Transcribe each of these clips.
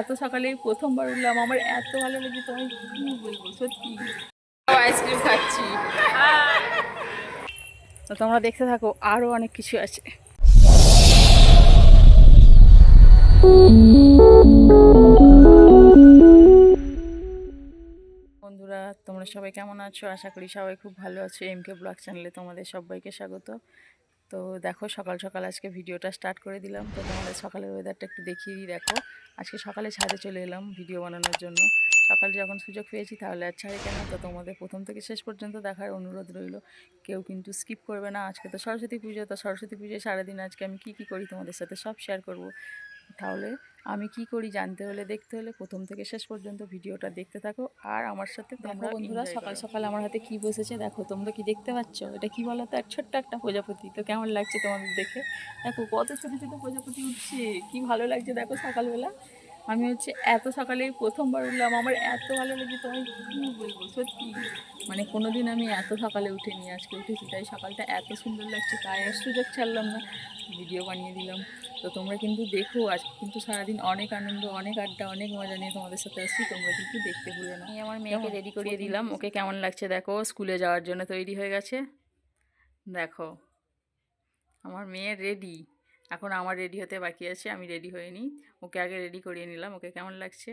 এত সকালে প্রথমবার উঠলাম আমার এত ভালো লেগে তোমায় কি বলব সত্যি। আইসক্রিম খাচ্ছি। তো তোমরা দেখতে থাকো আরও অনেক কিছু আছে। বন্ধুরা তোমরা সবাই কেমন আছো? আশা করি সবাই খুব ভালো আছো। এম কে ব্লগ চ্যানেলে তোমাদের সবাইকে স্বাগত। তো দেখো সকাল সকাল আজকে ভিডিওটা স্টার্ট করে দিলাম। তো তোমাদের সকালের ওয়েদারটা একটু দেখিয়ে দিই, দেখো। আজকে সকালে ছাদে চলে এলাম ভিডিও বানানোর জন্য। সকালে যখন সুযোগ পেয়েছি তাহলে আর ছাড়ে কেন? তো তোমাদের প্রথম থেকে শেষ পর্যন্ত দেখার অনুরোধ রইল। কেউ কিন্তু স্কিপ করবে না। আজকে তো সরস্বতী পুজো, তো সরস্বতী পুজোয় সারাদিন আজকে আমি কী কী করি তোমাদের সাথে সব শেয়ার করব। তাহলে আমি কি করি জানতে হলে দেখতে হলে প্রথম থেকে শেষ পর্যন্ত ভিডিওটা দেখতে থাকো আর আমার সাথে তোমরা বন্ধুরা সকাল সকাল আমার হাতে কি বসেছে দেখো তোমরা কি দেখতে পাচ্ছ? এটা কি বলো তো? এক ছোট্ট একটা প্রজাপতি। তো কেমন লাগছে তোমাদের দেখে? দেখো কত ছোটো ছোটো প্রজাপতি উঠছে। কি ভালো লাগছে দেখো সকালবেলা। আমি হচ্ছে এত সকালে প্রথমবার উঠলাম। আমার এত ভালো লেগে তোমায় কী বলব? সত্যি। মানে কোনো দিন আমি এত সকালে উঠিনি আজকে উঠেছি তাই সকালটা এত সুন্দর লাগছে তাই আর সুযোগ ছাড়লাম না। ভিডিও বানিয়ে দিলাম। তো তোমরা কিন্তু দেখো আজকে কিন্তু সারাদিন অনেক আনন্দ অনেক আড্ডা অনেক মজা নিয়ে তোমাদের সাথে আসছি। তোমরা কিন্তু দেখতে ভুলো না আমার মেয়েকে রেডি করিয়ে দিলাম। ওকে কেমন লাগছে দেখো? স্কুলে যাওয়ার জন্য তৈরি হয়ে গেছে। দেখো আমার মেয়ে রেডি এখন আমার রেডি হতে বাকি আছে আমি রেডি হয়ে নিই ওকে আগে রেডি করিয়ে নিলাম। ওকে কেমন লাগছে?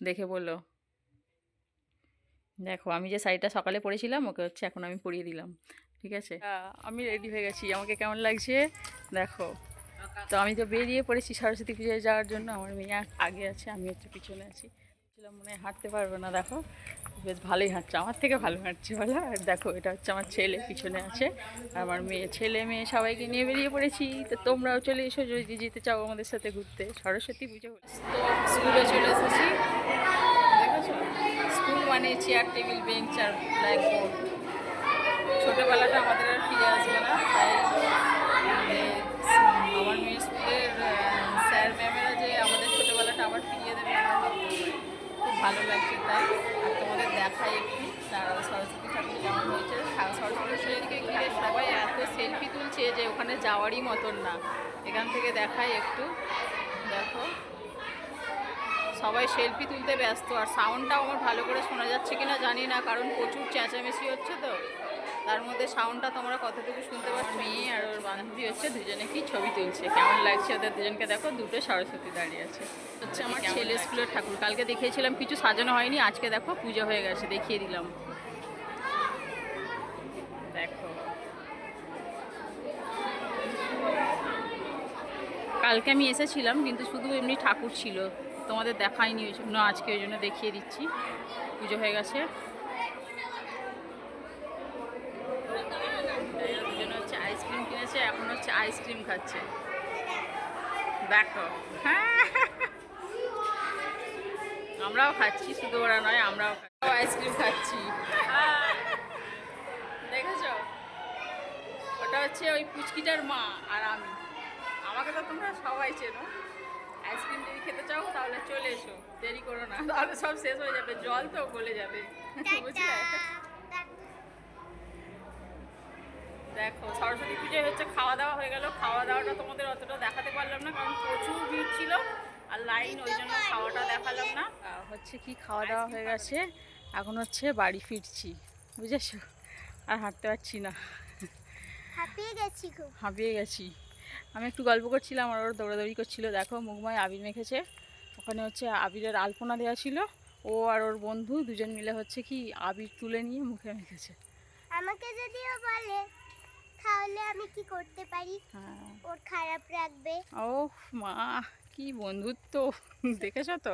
দেখে বলো। দেখো আমি যে শাড়িটা সকালে পরেছিলাম ওকে হচ্ছে এখন আমি পরিয়ে দিলাম। ঠিক আছে? আমি রেডি হয়ে গেছি। আমাকে কেমন লাগছে? দেখো। তো আমি তো বেরিয়ে পড়েছি সরস্বতী পুজোয় যাওয়ার জন্য। আমার মেয়ে আগে আছে, আমি হচ্ছে পিছনে আছি। ছিলাম মনে হাঁটতে পারব না, দেখো। বেশ ভালোই হাঁটছে, আমার থেকে ভালো হাঁটছে বলো। আর দেখো, এটা হচ্ছে আমার ছেলে পিছনে আছে। আর আমার মেয়ে, ছেলে মেয়ে, সবাইকে নিয়ে বেরিয়ে পড়েছি। তো তোমরাও চলে এসো, যদি যেতে চাও আমাদের সাথে ঘুরতে। সরস্বতী পুজো। তো স্কুলে চলে এসেছি। স্কুল মানে চেয়ার টেবিল বেঞ্চ আর ব্ল্যাকবোর্ড ছোটোবেলাটা আমাদের আর ফিরে আসবে না, তাই সরস্বতী ঘিরে সবাই এত সেলফি তুলছে যে ওখানে যাওয়ারই মতন না। এখান থেকে দেখাই একটু। দেখো। সবাই সেলফি তুলতে ব্যস্ত। আর সাউন্ডটাও আমার ভালো করে শোনা যাচ্ছে কিনা জানি না কারণ প্রচুর চেঁচামেচি হচ্ছে তো। তার মধ্যে সাউন্ডটা তোমরা কতটুকু শুনতে পাচ্ছ? মেয়ে আর ওর বান্ধবী হচ্ছে দুজনে কি ছবি তুলছে? কেমন লাগছে ওদের দুজনকে? দেখো দুটো সরস্বতী দাঁড়িয়ে আছে। হচ্ছে আমার ছেলে স্কুলের ঠাকুর। কালকে দেখিয়েছিলাম কিছু সাজানো হয়নি। আজকে দেখো পুজো হয়ে গেছে দেখিয়ে দিলাম। কালকে আমি এসেছিলাম, কিন্তু শুধু এমনি ঠাকুর ছিল। তোমাদের দেখায়নি, ওই জন্য আজকে ওই জন্য দেখিয়ে দিচ্ছি। পুজো হয়ে গেছে। হচ্ছে আইসক্রিম কিনেছে, এখন হচ্ছে আইসক্রিম খাচ্ছে। দেখো আমরাও খাচ্ছি, শুধু ওরা নয় আমরাও আইসক্রিম খাচ্ছি। দেখেছ? ওটা হচ্ছে ওই পুচকিটার মা আর আমি। আমাকে তো তোমরা সবাই চেনো। আইসক্রিম যদি খেতে চাও তাহলে চলে এসো। দেরি করো না। তাহলে সব শেষ হয়ে যাবে। জল তো গলে যাবে। বুঝলে? দেখো সরস্বতী পুজোয় হচ্ছে খাওয়া দাওয়া হয়ে গেল। খাওয়া দাওয়াটা তোমাদের অতটা দেখাতে পারলাম না কারণ প্রচুর ভিড় ছিল আর লাইন ওই জন্য খাওয়াটা দেখালাম না। হচ্ছে কি খাওয়া দাওয়া হয়ে গেছে। এখন হচ্ছে বাড়ি ফিরছি। বুঝেছ? আর হাঁটতে পারছি না। হাঁপিয়ে গেছি খুব। হাঁপিয়ে গেছি। আমি একটু গল্প করছিলাম আর ওর দৌড়াদৌড়ি করছিল। দেখো মুখময় আবির মেখেছে। ওখানে হচ্ছে আবিরের আলপনা দেওয়া ছিল। ও আর ওর বন্ধু দুজন মিলে হচ্ছে কি আবির তুলে নিয়ে মুখে মেখেছে। আমাকে যদিও বলে তাহলে আমি কি করতে পারি? হ্যাঁ। ওর খারাপ রাখবে। ও মা কি বন্ধুত্ব। দেখেছ তো?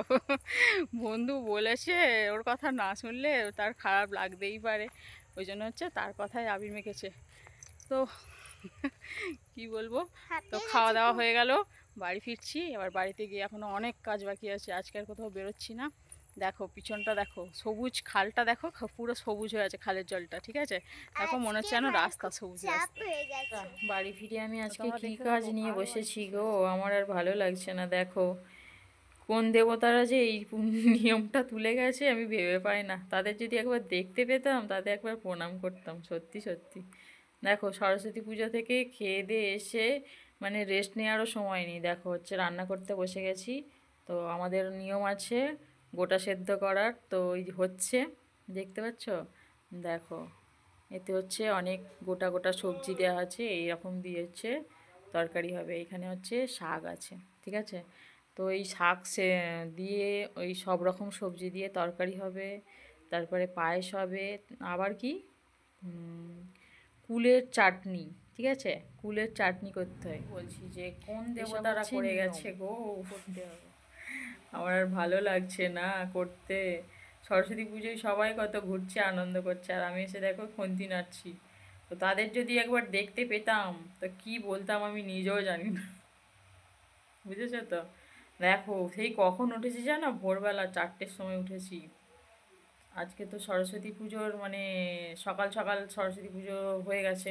বন্ধু বলেছে ওর কথা না শুনলে তার খারাপ লাগতেই পারে। ওই জন্য হচ্ছে তার কথাই আবির মেখেছে। তো কি বলব? তো খাওয়া দাওয়া হয়ে গেল বাড়ি ফিরছি এবার বাড়িতে গিয়ে এখনও অনেক কাজ বাকি আছে আজকে আর কোথাও বেরোচ্ছি না। দেখো পিছনটা দেখো সবুজ খালটা দেখো পুরো সবুজ হয়ে আছে খালের জলটা ঠিক আছে? দেখো মনে হচ্ছে যেন না রাস্তা সবুজ রাস্তা। বাড়ি ফিরে আমি আজকে কি কাজ নিয়ে বসেছি গো? আমার আর ভালো লাগছে না দেখো। কোন দেবতারা যে এই নিয়মটা তুলে গেছে আমি ভেবে পাই না। তাদের যদি একবার দেখতে পেতাম তাদের একবার প্রণাম করতাম সত্যি সত্যি। দেখো সরস্বতী পুজো থেকে খেয়ে দিয়ে এসে মানে রেস্ট নেওয়ারও সময় নেই। দেখো হচ্ছে রান্না করতে বসে গেছি। তো আমাদের নিয়ম আছে গোটা সেদ্ধ করার। তো ওই হচ্ছে, দেখতে পাচ্ছ? দেখো, এতে হচ্ছে অনেক গোটা গোটা সবজি দেওয়া আছে, এইরকম দিয়ে হচ্ছে তরকারি হবে। এখানে হচ্ছে শাক আছে, ঠিক আছে? তো এই শাক সে, দিয়ে ওই সব রকম সবজি দিয়ে তরকারি হবে, তারপরে পায়েস হবে। আবার কি? কুলের চাটনি ঠিক আছে? কুলের চাটনি করতে হয়। বলছি যে কোন দেবতারা করে গেছে গো? করতে হবে। আমার আর ভালো লাগছে না করতে। সরস্বতী পুজোয় সবাই কত ঘুরছে আনন্দ করছে। আর আমি এসে দেখো খন্তি নাড়ছি তো তাদের যদি একবার দেখতে পেতাম তো কি বলতাম আমি নিজেও জানি না। বুঝেছ তো? দেখো সেই কখন উঠেছি জানো? ভোরবেলা চারটের সময় উঠেছি। আজকে তো সরস্বতী পুজোর মানে সকাল সকাল সরস্বতী পুজো হয়ে গেছে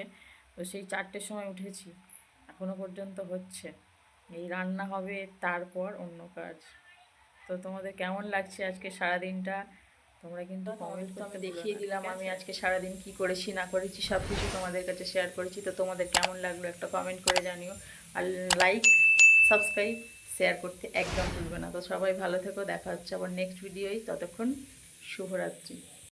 তো সেই চারটের সময় উঠেছি। এখনও পর্যন্ত হচ্ছে। এই রান্না হবে তারপর অন্য কাজ। তো তোমাদের কেমন লাগছে আজকে সারাদিনটা? তোমরা কিন্তু কমেন্ট তো আমি দেখিয়ে দিলাম আমি আজকে সারাদিন কি করেছি না করেছি সব কিছু তোমাদের কাছে শেয়ার করেছি। তো তোমাদের কেমন লাগল একটা কমেন্ট করে জানিও। আর লাইক সাবস্ক্রাইব শেয়ার করতে একদম ভুলবে না। তো সবাই ভালো থেকো দেখা হচ্ছে আবার নেক্সট ভিডিওই ততক্ষণ শুভরাত্রি।